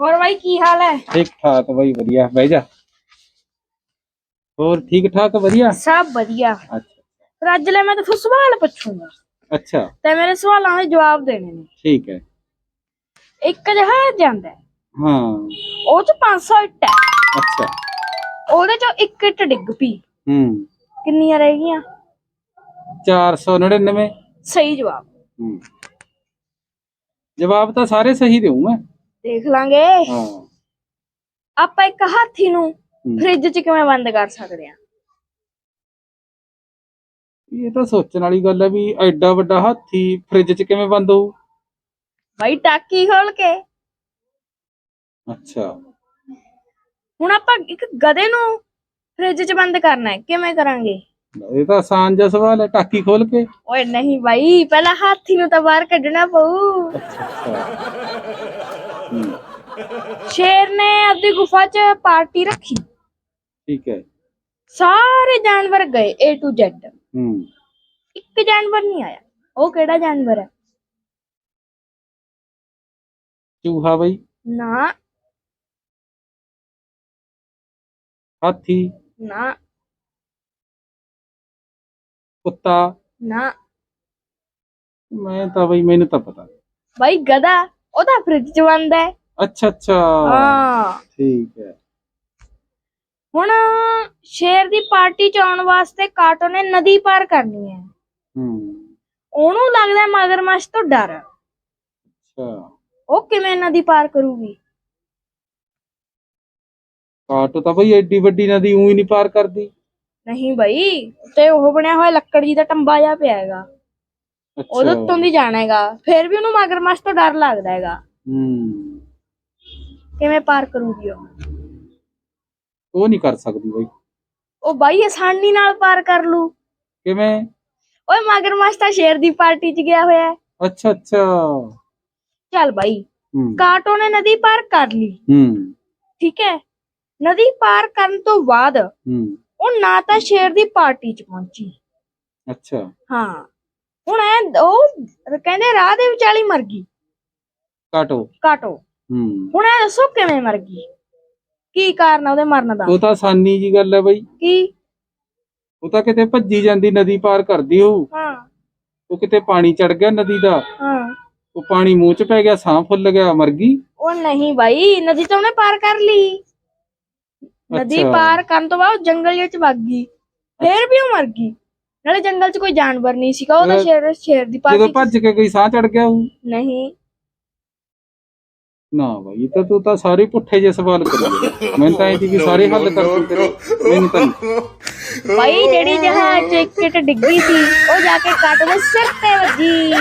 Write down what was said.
ਹੋਰ ਬਾਈ ਕੀ ਹਾਲ ਹੈ? ਠੀਕ ਠਾਕ ਬਈ ਵਧੀਆ। ਬਹਿ ਜਾ। ਹੋਰ ਠੀਕ ਠਾਕ ਵਧੀਆ? ਸਭ ਵਧੀਆ। ਅੱਛਾ। ਫਿਰ ਅੱਜ ਲੈ ਮੈਂ ਤੁਹਾਨੂੰ ਸਵਾਲ ਪੁੱਛੂੰਗਾ। ਅੱਛਾ। ਤੇ ਮੇਰੇ ਸਵਾਲਾਂ ਦੇ ਜਵਾਬ ਦੇਣੇ ਨੇ। ਠੀਕ ਹੈ। ਇੱਕ ਜਹਾਜ਼ ਜਾਂਦਾ ਹੈ, ਹਾਂ। ਉਹ ਚ 500 ਇੱਟ ਹੈ। ਅੱਛਾ। ਉਹਦੇ ਚੋਂ ਇੱਕ ਇੱਟ ਡਿੱਗ ਪਈ। ਹੂੰ। ਕਿੰਨੀਆਂ ਰਹਿ ਗਈਆਂ? 499 ਸਹੀ ਜਵਾਬ। ਹੂੰ। ਜਵਾਬ ਤਾਂ ਸਾਰੇ ਸਹੀ ਮੈਂ ਦੇਖ ਲਾਂਗੇ। ਹਾਂ। ਆਪਾਂ ਇੱਕ ਹਾਥੀ ਨੂੰ। ਫ੍ਰਿਜ 'ਚ ਕਿਵੇਂ ਬੰਦ ਕਰ ਸਕਦੇ ਆ? ਇਹ ਤਾਂ ਸੋਚਣ ਵਾਲੀ ਗੱਲ ਹੈ ਵੀ ਐਡਾ ਵੱਡਾ ਹਾਥੀ ਫ੍ਰਿਜ 'ਚ ਕਿਵੇਂ ਬੰਦ ਹੋਊ? ਬਾਈ ਟਾਕੀ ਖੋਲ ਕੇ। ਅੱਛਾ। ਹੁਣ ਆਪਾਂ ਇੱਕ ਗਧੇ ਨੂੰ ਫ੍ਰਿਜ 'ਚ ਬੰਦ ਕਰਨਾ ਹੈ ਕਿਵੇਂ ਕਰਾਂਗੇ? ਇਹ ਤਾਂ ਆਸਾਨ ਜਿਹਾ ਸਵਾਲ ਹੈ ਟਾਕੀ ਖੋਲ ਕੇ। ਓਏ ਨਹੀਂ ਬਾਈ ਪਹਿਲਾਂ ਹਾਥੀ ਨੂੰ ਤਾਂ ਬਾਹਰ ਕੱਢਣਾ ਪਊ। ਅੱਛਾ। ਸ਼ੇਰ ਨੇ ਆਪਣੀ ਗੁਫਾ 'ਚ ਪਾਰਟੀ ਰੱਖੀ। ਠੀਕ ਹੈ। ਸਾਰੇ ਜਾਨਵਰ ਗਏ A to Z ਹੂੰ। ਇੱਕ ਜਾਨਵਰ ਨਹੀਂ ਆਇਆ। ਉਹ ਕਿਹੜਾ ਜਾਨਵਰ ਹੈ? ਚੂਹਾ ਬਈ। ਨਾ। ਹਾਥੀ। ਨਾ। ਕੁੱਤਾ। ਨਾ। ਮੈਂ ਤਾਂ ਬਈ ਮੈਨੂੰ ਤਾਂ ਪਤਾ। ਬਾਈ ਗਧਾ। ਉਹ ਤਾਂ ਫ੍ਰਿਜ 'ਚ ਬੰਦ ਹੈ। ਅੱਛਾ ਅੱਛਾ। ਹਾਂ। ਠੀਕ ਹੈ। ਹੁਣ ਸ਼ੇਰ ਦੀ ਪਾਰਟੀ 'ਚ ਆਉਣ ਵਾਸਤੇ ਕਾਟੋ ਨੇ ਨਦੀ ਪਾਰ ਕਰਨੀ ਹੈ। ਹੂੰ। ਉਹਨੂੰ ਲੱਗਦਾ ਹੈ ਮਗਰਮੱਛ ਤੋਂ ਡਰ। ਅੱਛਾ। ਉਹ ਕਿਵੇਂ ਨਦੀ ਪਾਰ ਕਰੂਗੀ? ਕਾਟੋ ਤਾਂ ਬਈ ਐਡੀ ਵੱਡੀ ਨਦੀ ਉਹੀ ਨਹੀਂ ਪਾਰ ਕਰਦੀ। ਨਹੀਂ ਬਾਈ ਤੇ ਉਹ ਬਣਿਆ ਹੋਇਆ ਲੱਕੜ ਜੀ ਦਾ ਟੰਬਾ ਜਿਹਾ ਪਿਆ ਹੈਗਾ। ਉਹਦੇ ਉੱਤੋਂ ਦੀ ਜਾਣਾ ਹੈਗਾ। ਫਿਰ ਵੀ ਉਹਨੂੰ ਮਗਰਮੱਛ ਤੋਂ ਡਰ ਲੱਗਦਾ ਹੈਗਾ। ਹੂੰ। ਕਿਵੇਂ ਪਾਰ ਕਰੂਗੀ ਉਹ? ਉਹ ਨਹੀਂ ਕਰ ਸਕਦੀ ਬਈ। ਉਹ ਬਾਈ ਆਸਾਨੀ ਨਾਲ ਪਾਰ ਕਰ ਲੂ। ਕਿਵੇਂ? ਓਏ ਮਗਰਮੱਛ ਤਾਂ ਸ਼ੇਰ ਦੀ ਪਾਰਟੀ 'ਚ ਗਿਆ ਹੋਇਆ। ਹੈ ਅੱਛਾ ਅੱਛਾ। ਚੱਲ ਬਾਈ। ਹੂੰ। ਕਾਟੋ ਨੇ ਨਦੀ ਪਾਰ ਕਰ ਲਈ। ਹੂੰ। ਠੀਕ ਹੈ? ਨਦੀ ਪਾਰ ਕਰਨ ਤੋਂ ਬਾਅਦ ਹੂੰ। ਉਹ ਨਾ ਤਾਂ ਸ਼ੇਰ ਦੀ ਪਾਰਟੀ 'ਚ ਪਹੁੰਚੀ। ਅੱਛਾ। ਹਾਂ। ਹੁਣ ਐ ਉਹ ਕਹਿੰਦੇ ਰਾਹ ਦੇ ਵਿਚਾਲੀ ਮਰ ਗਈ। ਕਾਟੋ। ਕਾਟੋ। ਹੂੰ। ਹੁਣ ਐ ਦੱਸੋ ਕਿਵੇਂ ਮਰ ਗਈ? ਕੀ ਕਾਰਨ ਆ ਉਹਦੇ ਮਰਨ ਦਾ? ਉਹ ਤਾਂ ਆਸਾਨੀ ਜੀ ਗੱਲ ਹੈ ਬਈ। ਕੀ? ਉਹ ਤਾਂ ਕਿਤੇ ਭੱਜੀ ਜਾਂਦੀ ਨਦੀ ਪਾਰ ਕਰਦੀ ਹੋਊ ਹਾਂ। ਉਹ ਕਿਤੇ ਪਾਣੀ ਚੜ ਗਿਆ ਨਦੀ ਦਾ। ਹਾਂ। ਉਹ ਪਾਣੀ ਮੂੰਹ ਚ ਪੈ ਗਿਆ ਸਾਹ ਫੁੱਲ ਗਿਆ ਮਰ ਗਈ। ਉਹ ਨਹੀਂ ਬਾਈ ਨਦੀ ਤਾਂ ਉਹਨੇ ਪਾਰ ਕਰ ਲਈ। ਨਦੀ। ਪਾਰ ਕਰਨ ਤੋਂ ਬਾਅਦ ਜੰਗਲ ਵਿੱਚ ਵਗ ਗਈ। ਫੇਰ ਵੀ ਉਹ ਮਰ ਗਈ। ਨਾਲੇ ਜੰਗਲ 'ਚ ਕੋਈ ਜਾਨਵਰ ਨਹੀਂ ਸੀਗਾ ਉਹ ਤਾਂ ਸ਼ੇਰ ਸ਼ੇਰ ਦੀ ਜਦੋਂ ਪਾਰਟੀ ਭੱਜ ਕੇ ਗਈ ਸਾਹ ਚੜ ਗਿਆ ਉਹ? ਨਹੀਂ। ਨਾ ਬਾਈ ਇਹ ਤਾਂ ਤੂੰ ਤਾਂ ਸਾਰੇ ਪੁੱਠੇ ਜਿਹੇ ਸਵਾਲ ਕਰੀ ਮੈਨੂੰ ਤਾਂ ਇਹ ਵੀ ਸਾਰੇ ਹੱਲ ਕਰ ਦੂੰ ਤੇਰੇ ਮੈਨੂੰ ਤਾਂ ਨਹੀਂ। ਬਾਈ ਜਿਹੜੀ ਜਹਾਜ਼ 'ਚ ਇੱਕ ਇੱਟ ਡਿੱਗੀ ਸੀ ਉਹ ਜਾ ਕੇ ਕੱਟ ਦੇ ਸਿਰ ਤੇ ਵੱਜੀ।